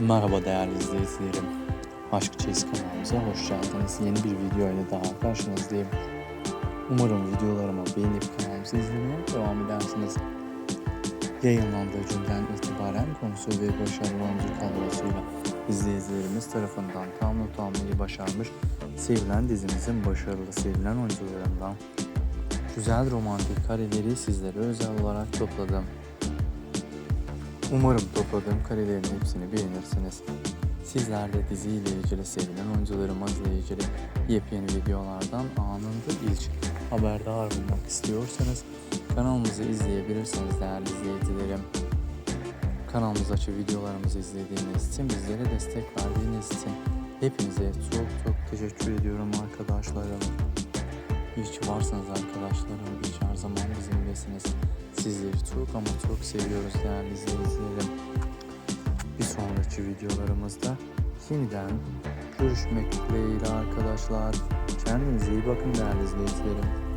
Merhaba değerli izleyicilerim. Aşk Çeyiz kanalımıza hoş geldiniz. Yeni bir video ile daha karşınızdayım. Umarım videolarımı beğenip kanalımızı izlemeye devam edersiniz. Yayınlandığı günden itibaren konusu ve başarılı oyuncu kadrosuyla izleyicilerimiz tarafından tam not almayı başarmış sevilen dizimizin başarılı sevilen oyuncularından güzel romantik kareleri sizlere özel olarak topladım. Umarım topladığım karelerin hepsini beğenirsiniz. Sizler de diziyle ilgili sevilen oyuncularımızla ilgili yepyeni videolardan anında ilk haberdar olmak istiyorsanız kanalımızı izleyebilirsiniz değerli izleyicilerim. Kanalımız açı videolarımızı izlediğiniz için bizlere destek verdiğiniz için hepinize çok çok teşekkür ediyorum arkadaşlarım. İyi ki varsınız arkadaşlarım. Ki her zaman bizimlesiniz. Sizleri çok ama çok seviyoruz değerli izleyicilerim. Bir sonraki videolarımızda yeniden görüşmek dileğiyle arkadaşlar. Kendinize iyi bakın değerli izleyicilerim.